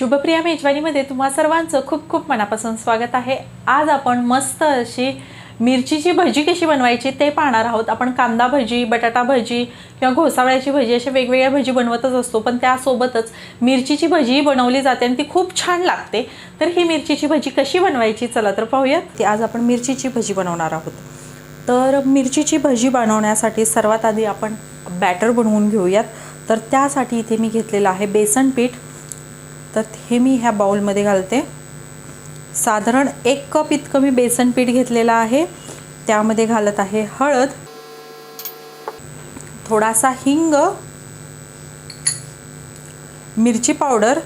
शुभप्रिया मेजवानीमध्ये तुम्हा सर्वांचं खूप खूप मनापासून स्वागत आहे. आज आपण मस्त अशी मिरचीची भजी कशी बनवायची ते पाहणार आहोत. आपण कांदा भजी बटाटा भजी किंवा घोसावळ्याची भजी अशा वेगवेगळ्या भजी बनवतच असतो पण त्यासोबतच मिरचीची भजीही बनवली जाते आणि ती खूप छान लागते. तर ही मिरचीची भजी कशी बनवायची चला तर पाहूयात. ती आज आपण मिरचीची भजी बनवणार आहोत. तर मिरचीची भजी बनवण्यासाठी सर्वात आधी आपण बॅटर बनवून घेऊयात. तर त्यासाठी इथे मी घेतलेलं आहे बेसन पीठ. तर हे मी ह्या बाउलमध्ये घालते. साधारण एक कप इतकं मी बेसन पीठ घेतलेलं आहे. त्यामध्ये घालत आहे हळद. थोडासा हिंग. मिरची पावडर.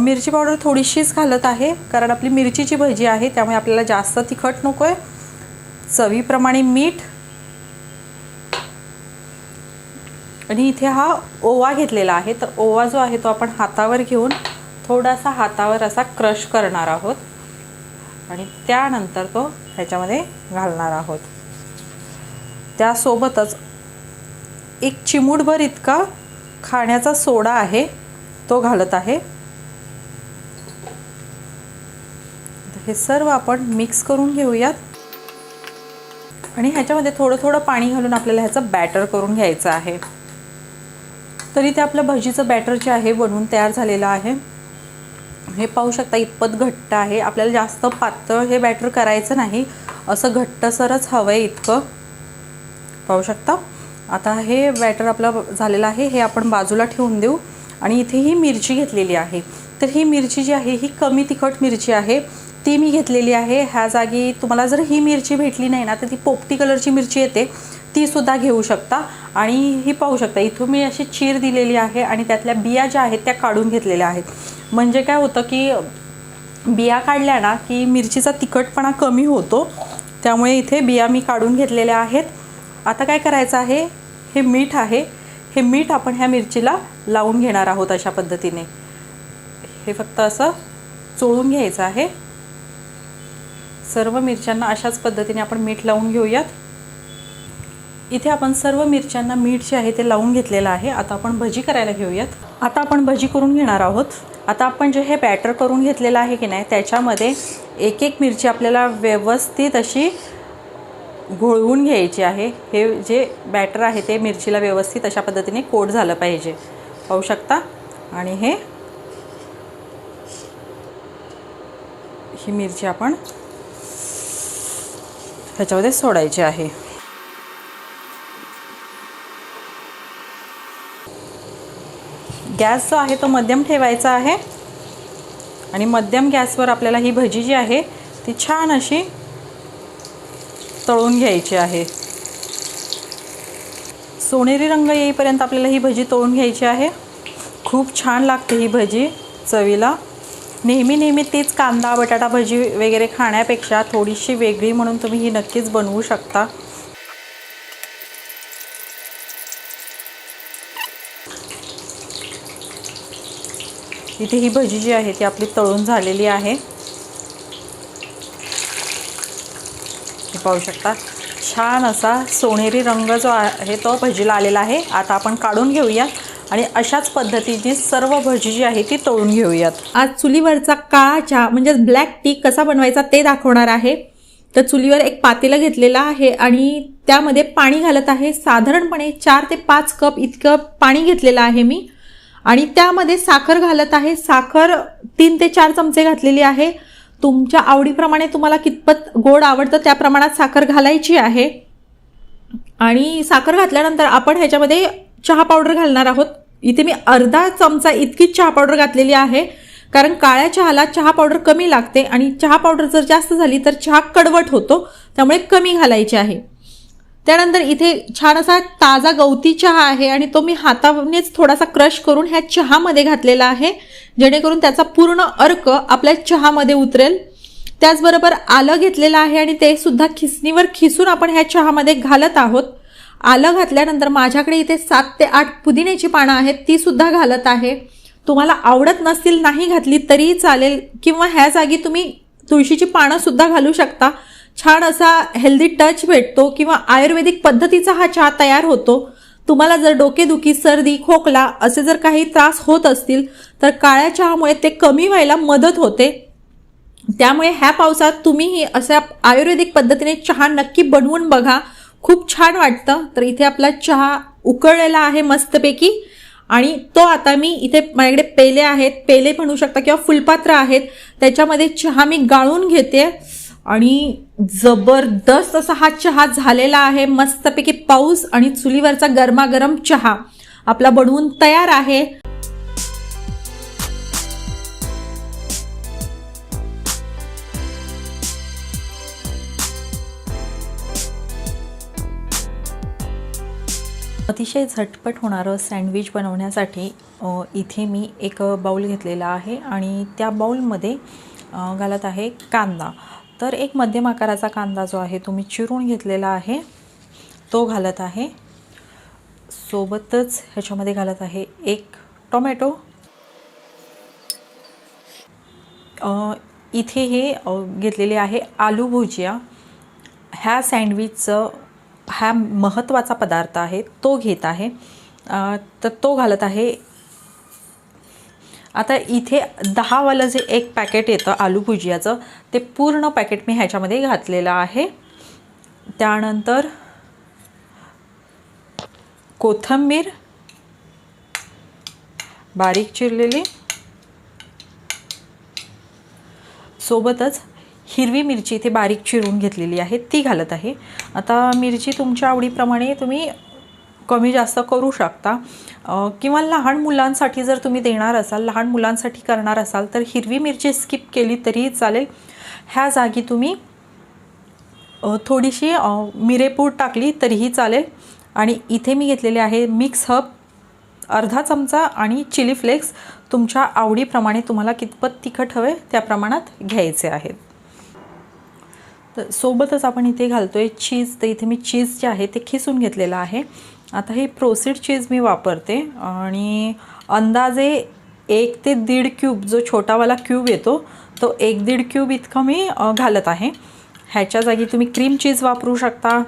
मिरची पावडर थोडीशीच घालत आहे कारण आपली मिरचीची भजी आहे त्यामुळे आपल्याला जास्त तिखट नको आहे चवीप्रमाणे मीठ. आणि इथे हा ओवा घेतलेला आहे. तर ओवा जो आहे तो आपण हातावर घेऊन थोडासा हातावर असा क्रश करणार आहोत. आणि त्यानंतर तो ह्याच्यामध्ये घालणार आहोत. त्यासोबतच एक चिमूटभर इतका खाण्याचा सोडा आहे तो घालत आहे. हे सर्व आपण मिक्स करून घेऊयात. आणि ह्याच्यामध्ये थोडं थोडं पाणी घालून आपल्याला ह्याचं बॅटर करून घ्यायचं आहे. तरी ते आपलं भजीचं बॅटर जे आहे बनवून तयार झालेलं आहे. हे पाहू शकता इतपत घट्ट आहे. आपल्याला जास्त पातळ हे बॅटर करायचं नाही. असं घट्टसरच हवं आहे इतकं. पाहू शकता? आता हे बॅटर आपलं झालेलं आहे. हे आपण बाजूला ठेवून देऊ. आणि इथे ही मिरची घेतलेली आहे. तर ही मिरची जी आहे ही कमी तिखट मिरची आहे. ती मी घेतलेली आहे. ह्या जागी तुम्हाला जर ही मिरची भेटली नाही ना तर ती पोपटी कलरची मिरची येते. ती सुद्धा घेऊ शकता आणि ही पाहू शकता. इथून मी अशी चीर दिलेली आहे आणि त्यातल्या बिया ज्या आहेत त्या काढून घेतलेल्या आहेत. म्हणजे काय होतं की बिया काढल्या ना की मिरचीचा तिखटपणा कमी होतो. त्यामुळे इथे बिया मी काढून घेतलेल्या आहेत. आता काय करायचं आहे? हे मीठ आहे. हे मीठ आपण ह्या मिरचीला लावून घेणार आहोत अशा पद्धतीने. हे फक्त असं चोळून घ्यायचं आहे. सर्व मिरच्यांना अशाच पद्धतीने आपण मीठ लावून घेऊयात. इथे आपण सर्व मिरच्यांना मीठ जे आहे ते लावून घेतलेलं आहे. आता आपण भजी करायला घेऊयात. आता आपण भजी करून घेणार आहोत. आता आपण जे हे बॅटर करून घेतलेलं आहे की नाही त्याच्यामध्ये एक एक मिरची आपल्याला व्यवस्थित अशी घोळवून घ्यायची आहे. हे जे बॅटर आहे ते मिरचीला व्यवस्थित अशा पद्धतीने कोट झालं पाहिजे. पाहू शकता? आणि हे ही मिरची आपण ह्याच्यामध्ये सोडायची आहे. गॅस जो आहे तो मध्यम ठेवायचा आहे. आणि मध्यम गॅसवर आपल्याला ही भजी जी आहे ती छान अशी तळून घ्यायची आहे. सोनेरी रंग येईपर्यंत आपल्याला ही भजी तळून घ्यायची आहे. खूप छान लागते ही भजी चवीला. नेहमी नेहमी तीच कांदा बटाटा भजी वगैरे खाण्यापेक्षा थोडीशी वेगळी म्हणून तुम्ही ही नक्कीच बनवू शकता. इथे ही भजी जी आहे ती आपली तळून झालेली आहे. हे पाहू शकता छान असा सोनेरी रंग जो आहे तो भजीला आलेला आहे. आता आपण काढून घेऊयात आणि अशाच पद्धतीने सर्व भजी जी आहे ती तळून घेऊयात. आज चुलीवरचा काळा चहा म्हणजे ब्लॅक टी कसा बनवायचा ते दाखवणार आहे. तर चुलीवर एक पातेलं घेतलेलं आहे आणि त्यामध्ये पाणी घालत आहे. साधारणपणे चार ते पाच कप इतकं पाणी घेतलेलं आहे मी. आणि त्यामध्ये साखर घालत आहे. साखर तीन ते चार चमचे घातलेली आहे. तुमच्या आवडीप्रमाणे तुम्हाला कितपत गोड आवडतं त्या प्रमाणात साखर घालायची आहे. आणि साखर घातल्यानंतर आपण ह्याच्यामध्ये चहा पावडर घालणार आहोत. इथे मी अर्धा चमचा इतकीच चहा पावडर घातलेली आहे. कारण काळ्या चहाला चहा पावडर कमी लागते आणि चहा पावडर जर जास्त झाली तर चहा कडवट होतो. त्यामुळे कमी घालायची आहे. त्यानंतर इथे छान असा ताजा गवती चहा आहे आणि तो मी हातानेच थोडासा क्रश करून ह्या चहामध्ये घातलेला आहे जेणेकरून त्याचा पूर्ण अर्क आपल्या चहामध्ये उतरेल. त्याचबरोबर आलं घेतलेलं आहे आणि ते सुद्धा खिसणीवर खिसून आपण ह्या चहामध्ये घालत आहोत. आलं घातल्यानंतर माझ्याकडे इथे सात ते आठ पुदिन्याची पानं आहेत ती सुद्धा घालत आहे. तुम्हाला आवडत नसतील नाही घातली तरीही चालेल किंवा ह्या जागी तुम्ही तुळशीची पानं सुद्धा घालू शकता. छान असा हेल्दी टच भेटतो किंवा आयुर्वेदिक पद्धतीचा हा चहा तयार होतो. तुम्हाला जर डोकेदुखी सर्दी खोकला असे जर काही त्रास होत असतील तर काळ्या चहामुळे ते कमी व्हायला मदत होते. त्यामुळे ह्या पावसात तुम्हीही अशा आयुर्वेदिक पद्धतीने चहा नक्की बनवून बघा. खूप छान वाटतं. तर इथे आपला चहा उकळलेला आहे मस्तपैकी. आणि तो आता मी इथे माझ्याकडे पेले आहेत. पेले म्हणू शकता किंवा फुलपात्र आहेत. त्याच्यामध्ये चहा मी गाळून घेते. आणि जबरदस्त असा हा चहा झालेला आहे. मस्तपैकी पाऊस आणि चुलीवरचा गरमागरम चहा आपला बनवून तयार आहे. अतिशय झटपट होणारं सँडविच बनवण्यासाठी इथे मी एक बाऊल घेतलेला आहे आणि त्या बाऊलमध्ये घालत आहे कांदा. तर एक मध्यम आकाराचा कांदा जो आहे तो मी चिरून घेतलेला आहे. तो घालत आहे. सोबतच ह्याच्यामध्ये घालत आहे एक टोमॅटो. इथे हे घेतलेले आहे आलू भुजिया. ह्या सँडविचचं हा महत्त्वाचा पदार्थ आहे तो घेत आहे. तर तो घालत आहे आता इथे दहावालं जे एक पॅकेट येतं आलू भुजियाचं ते पूर्ण पॅकेट मी ह्याच्यामध्ये घातलेलं आहे. त्यानंतर कोथिंबीर बारीक चिरलेली सोबतच हिरवी मिरची इथे बारीक चिरून घेतलेली आहे ती घालत आहे. आता मिरची तुमच्या आवडीप्रमाणे तुम्ही कमी जास्त करू शकता. किंवा लहान मुलांसाठी जर तुम्ही देणार असाल लहान मुलांसाठी करणार असाल तर हिरवी मिरची स्किप केली तरीही चालेल. ह्या जागी तुम्ही थोडीशी मिरेपूड टाकली तरीही चालेल. आणि इथे मी घेतलेले आहे मिक्स हब अर्धा चमचा आणि चिली फ्लेक्स तुमच्या आवडीप्रमाणे तुम्हाला कितपत तिखट हवे त्या प्रमाणात घ्यायचे आहेत. तर सोबतच आपण इथे घालतो आहे चीज तर इथे मी चीज जे आहे ते खिसून घेतलेलं आहे. आता हे प्रोसिड चीज मी वापरते आणि अंदाजे एक ते दीड क्यूब जो छोटावाला क्यूब येतो तो एक दीड क्यूब इतकं मी घालत आहे. ह्याच्या जागी तुम्ही क्रीम चीज वापरू शकता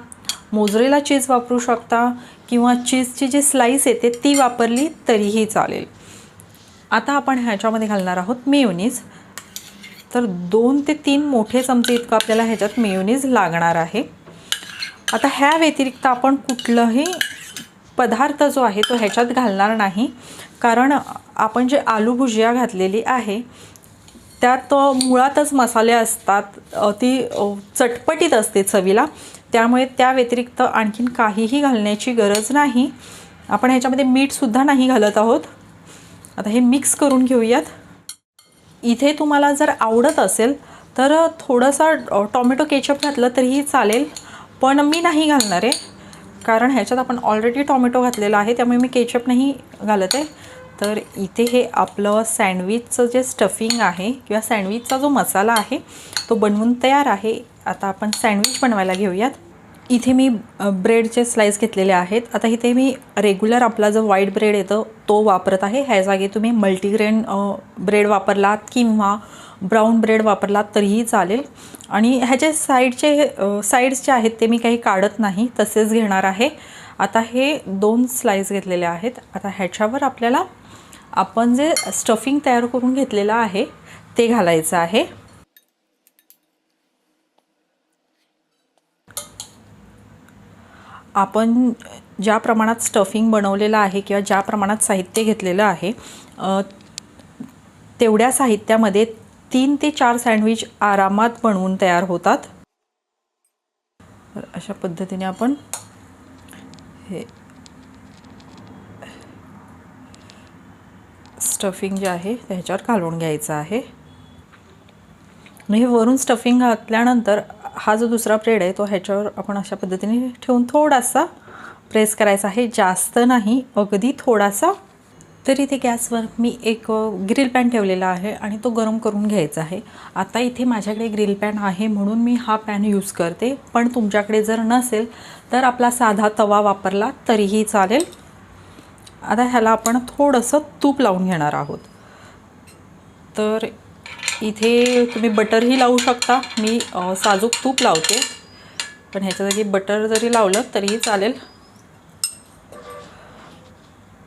मोजरेला चीज वापरू शकता किंवा चीजची जी स्लाईस येते ती वापरली तरीही चालेल. आता आपण ह्याच्यामध्ये घालणार आहोत मेयोनीज तर दोन ते तीन मोठे चमचे इतकं आपल्याला ह्याच्यात मेयोनीज लागणार आहे. आता ह्या व्यतिरिक्त आपण कुठलंही पदार्थ जो आहे तो ह्याच्यात घालणार नाही. कारण आपण जे आलू भुजिया घातलेली आहे त्यात मुळातच मसाले असतात ती चटपटीत असते चवीला. त्यामुळे त्या व्यतिरिक्त आणखीन काहीही घालण्याची गरज नाही. आपण ह्याच्यामध्ये मीठसुद्धा नाही घालत आहोत. आता हे मिक्स करून घेऊयात. इथे तुम्हाला जर आवडत असेल तर थोडंसं टॉमॅटो केचप घातलं तरीही चालेल. पण मी नाही घालणार आहे. कारण ह्याच्यात आपण ऑलरेडी टॉमॅटो घातलेला आहे त्यामुळे मी केचप नाही घालत. आहे तर इथे हे आपलं सँडविचचं जे स्टफिंग आहे किंवा सँडविचचा जो मसाला आहे तो बनवून तयार आहे. आता आपण सँडविच बनवायला घेऊयात. इथे मी ब्रेडचे स्लाईस घेतलेले आहेत. आता इथे मी रेग्युलर आपला जो व्हाईट ब्रेड येतो तो वापरत आहे. ह्या जागी तुम्ही मल्टीग्रेन ब्रेड वापरलात किंवा ब्राऊन ब्रेड वापरलात तरीही चालेल. आणि ह्याचे साईडचे साईड्स जे आहेत ते मी काही काढत नाही. तसेच घेणार आहे. आता हे दोन स्लाईस घेतलेले आहेत. आता ह्याच्यावर आपल्याला आपण जे स्टफिंग तयार करून घेतलेलं आहे ते घालायचं आहे. आपण ज्या प्रमाणात स्टफिंग बनवलेलं आहे किंवा ज्या प्रमाणात साहित्य घेतलेलं आहे तेवढ्या साहित्यामध्ये तीन ते चार सँडविच आरामात बनवून तयार होतात. तर अशा पद्धतीने आपण हे स्टफिंग जे आहे त्याच्यावर घालून घ्यायचं आहे. हे वरून स्टफिंग घातल्यानंतर हा जो दुसरा ब्रेड आहे तो ह्याच्यावर आपण अशा पद्धतीने ठेवून थोडासा प्रेस करायचा आहे. जास्त नाही अगदी थोडासा. तर इथे गॅसवर मी एक ग्रिल पॅन ठेवलेला आहे आणि तो गरम करून घ्यायचा आहे. आता इथे माझ्याकडे ग्रिल पॅन आहे म्हणून मी हा पॅन यूज करते. पण तुमच्याकडे जर नसेल तर आपला साधा तवा वापरला तरीही चालेल. आता ह्याला आपण थोडंसं तूप लावून घेणार आहोत. तर इथे तुम्ही बटरही लावू शकता. मी साजूक तूप लावते. पण ह्याच्या जागी बटर जरी लावलं तरीही चालेल.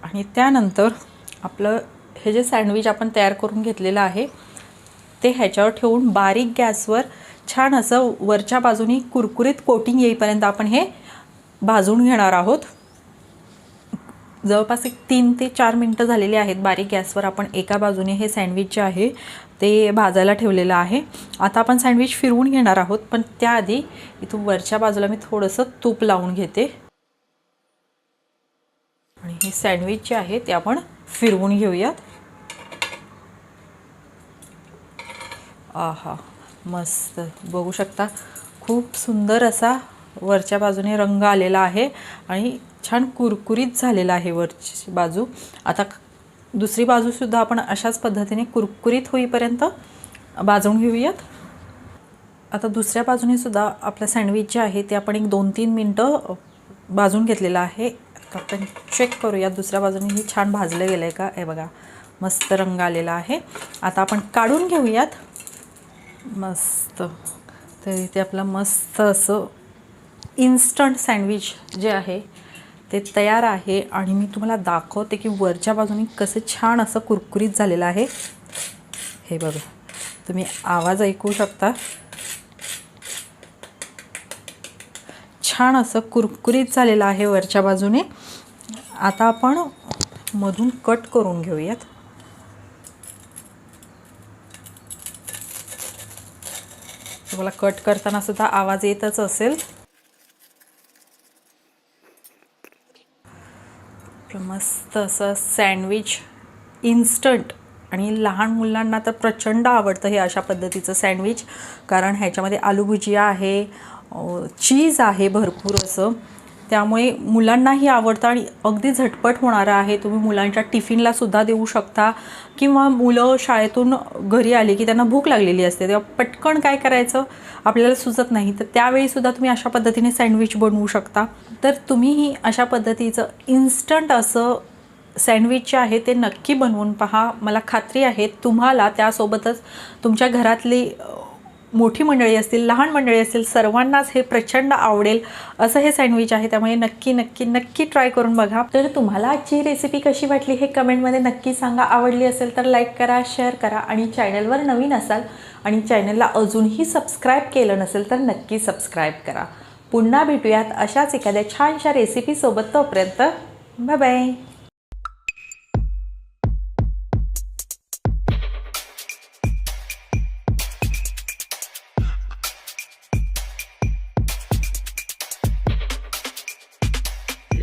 आणि त्यानंतर आपलं हे जे सँडविच आपण तयार करून घेतलेलं आहे ते ह्याच्यावर ठेवून बारीक गॅसवर छान असं वरच्या बाजूनी कुरकुरीत कोटिंग येईपर्यंत आपण हे भाजून घेणार आहोत. जवळपास एक तीन ते चार मिनटं झालेली आहेत बारीक गॅसवर आपण एका बाजूने हे सँडविच जे आहे ते भाजायला ठेवलेलं आहे. आता आपण सँडविच फिरवून घेणार आहोत पण त्याआधी इथून वरच्या बाजूला मी थोडंसं तूप लावून घेते. आणि हे सँडविच जे आहे ते आपण फिरवून घेऊयात. आहा मस्त. बघू शकता खूप सुंदर असा वरच्या बाजूने रंग आलेला आहे आणि छान कुरकुरीत झालेला आहे वरची बाजू. आता दुसरी बाजूसुद्धा आपण अशाच पद्धतीने कुरकुरीत होईपर्यंत भाजून घेऊयात. आता दुसऱ्या बाजूने सुद्धा आपलं सँडविच जे आहे ते आपण एक दोन तीन मिनटं भाजून घेतलेलं आहे. आपण चेक करूयात दुसऱ्या बाजूने हे छान भाजलं गेलं आहे का? हे बघा मस्त रंग आलेला आहे. आता आपण काढून घेऊयात. मस्त. तर इथे आपलं मस्त असं इन्स्टंट सँडविच जे आहे ते तयार आहे आणि मी तुम्हाला दाखवते की वरच्या बाजूने कसं छान असं कुरकुरीत झालेलं आहे. हे बघा तुम्ही आवाज ऐकू शकता. छान असं कुरकुरीत झालेलं आहे वरच्या बाजूने. आता आपण मधून कट करून घेऊयात. तुम्हाला कट करताना सुद्धा आवाज येतच असेल आपलं मस्त असं सँडविच इन्स्टंट आणि लहान मुलांना तर प्रचंड आवडतं हे अशा पद्धतीचं सँडविच कारण ह्याच्यामध्ये आलू भुजिया आहे चीज आहे भरपूर असं. त्यामुळे मुलांनाही आवडतं आणि अगदी झटपट होणारं आहे. तुम्ही मुलांच्या टिफिनला सुद्धा देऊ शकता. किंवा मुलं शाळेतून घरी आली की त्यांना भूक लागलेली असते. तेव्हा पटकन काय करायचं? आपल्याला सुचत नाही. तर त्यावेळीसुद्धा तुम्ही अशा पद्धतीने सँडविच बनवू शकता. तर तुम्हीही अशा पद्धतीचं इन्स्टंट असं सँडविच जे आहे ते नक्की बनवून पहा. मला खात्री आहे तुम्हाला त्यासोबतच तुमच्या घरातली मोठी मंडळी असतील लहान मंडळी असतील सर्वांनाच हे प्रचंड आवडेल असं हे सँडविच आहे. त्यामुळे नक्की नक्की नक्की ट्राय करून बघा. तर तुम्हाला आजची रेसिपी कशी वाटली हे कमेंटमध्ये नक्की सांगा. आवडली असेल तर लाईक करा शेअर करा आणि चॅनलवर नवीन असाल आणि चॅनलला अजूनही सबस्क्राईब केलं नसेल तर नक्की सबस्क्राईब करा. पुन्हा भेटूयात अशाच एखाद्या छानशा रेसिपीसोबत तोपर्यंत बाय